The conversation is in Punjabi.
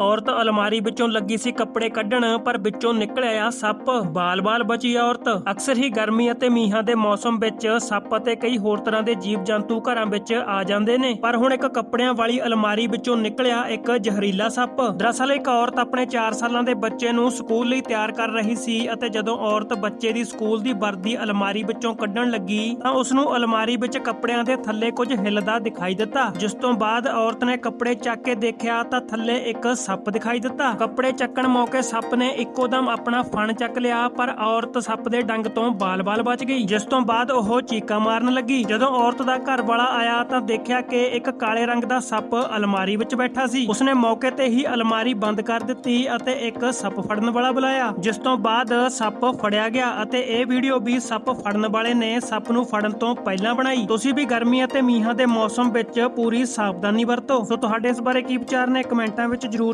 ਔਰਤ ਅਲਮਾਰੀ ਵਿੱਚੋਂ ਲੱਗੀ ਸੀ ਕੱਪੜੇ ਕੱਢਣ, ਪਰ ਵਿੱਚੋਂ ਨਿਕਲਿਆ ਸੱਪ। ਬਾਲ-ਬਾਲ ਬਚੀ ਔਰਤ। ਅਕਸਰ ਹੀ ਗਰਮੀ ਅਤੇ ਮੀਂਹਾਂ ਦੇ ਮੌਸਮ ਵਿੱਚ ਸੱਪ ਅਤੇ ਕਈ ਹੋਰ ਤਰ੍ਹਾਂ ਦੇ ਜੀਵ-ਜੰਤੂ ਘਰਾਂ ਵਿੱਚ ਆ ਜਾਂਦੇ ਨੇ। ਪਰ ਹੁਣ ਇੱਕ ਕੱਪੜਿਆਂ ਵਾਲੀ ਅਲਮਾਰੀ ਵਿੱਚੋਂ ਨਿਕਲਿਆ ਇੱਕ ਜ਼ਹਿਰੀਲਾ ਸੱਪ। ਦਰਅਸਲ ਇੱਕ ਔਰਤ ਆਪਣੇ 4 ਸਾਲਾਂ ਦੇ ਬੱਚੇ ਨੂੰ ਸਕੂਲ ਲਈ ਤਿਆਰ ਕਰ ਰਹੀ ਸੀ ਅਤੇ ਜਦੋਂ ਔਰਤ ਬੱਚੇ ਦੀ ਸਕੂਲ ਦੀ ਵਰਦੀ ਅਲਮਾਰੀ ਵਿੱਚੋਂ ਕੱਢਣ ਲੱਗੀ, ਤਾਂ ਉਸ ਨੂੰ ਅਲਮਾਰੀ ਵਿੱਚ ਕੱਪੜਿਆਂ ਦੇ ਥੱਲੇ ਕੁਝ ਹਿੱਲਦਾ ਦਿਖਾਈ ਦਿੱਤਾ। ਜਿਸ ਤੋਂ ਬਾਅਦ ਔਰਤ ਨੇ ਕੱਪੜੇ ਚੱਕ ਕੇ ਦੇਖਿਆ ਤਾਂ ਥੱਲੇ ਇੱਕ ਸੱਪ ਦਿਖਾਈ ਦਿੱਤਾ। ਕੱਪੜੇ ਚੱਕਣ ਮੌਕੇ ਸੱਪ ਨੇ ਇੱਕੋ ਦਮ ਆਪਣਾ ਫਣ ਚੱਕ ਲਿਆ, ਪਰ ਔਰਤ ਸੱਪ ਦੇ ਡੰਗ ਤੋਂ ਬਾਲ-ਬਾਲ ਬਚ ਗਈ, ਜਿਸ ਤੋਂ ਬਾਅਦ ਉਹ ਚੀਕਾਂ ਮਾਰਨ ਲੱਗੀ। ਜਦੋਂ ਔਰਤ ਦਾ ਘਰ ਵਾਲਾ ਆਇਆ ਤਾਂ ਦੇਖਿਆ ਕਿ ਇੱਕ ਕਾਲੇ ਰੰਗ ਦਾ ਸੱਪ ਅਲਮਾਰੀ ਵਿੱਚ ਬੈਠਾ ਸੀ। ਉਸਨੇ ਮੌਕੇ ਤੇ ਹੀ ਅਲਮਾਰੀ ਬੰਦ ਕਰ ਦਿੱਤੀ ਅਤੇ ਇੱਕ ਸੱਪ ਫੜਨ ਵਾਲਾ ਬੁਲਾਇਆ, ਜਿਸ ਤੋਂ ਬਾਅਦ ਸੱਪ ਫੜਿਆ ਗਿਆ ਅਤੇ ਇਹ ਵੀਡੀਓ ਵੀ ਸੱਪ ਫੜਨ ਵਾਲੇ ਨੇ ਸੱਪ ਨੂੰ ਫੜਨ ਤੋਂ ਪਹਿਲਾਂ ਬਣਾਈ। ਤੁਸੀਂ ਵੀ ਗਰਮੀ ਅਤੇ ਮੀਂਹਾਂ ਦੇ ਮੌਸਮ ਵਿੱਚ ਪੂਰੀ ਸਾਵਧਾਨੀ ਵਰਤੋ। ਸੋ ਤੁਹਾਡੇ ਇਸ ਬਾਰੇ ਕੀ ਵਿਚਾਰ ਨੇ ਕਮੈਂਟਾਂ ਵਿੱਚ ਜ਼ਰੂਰ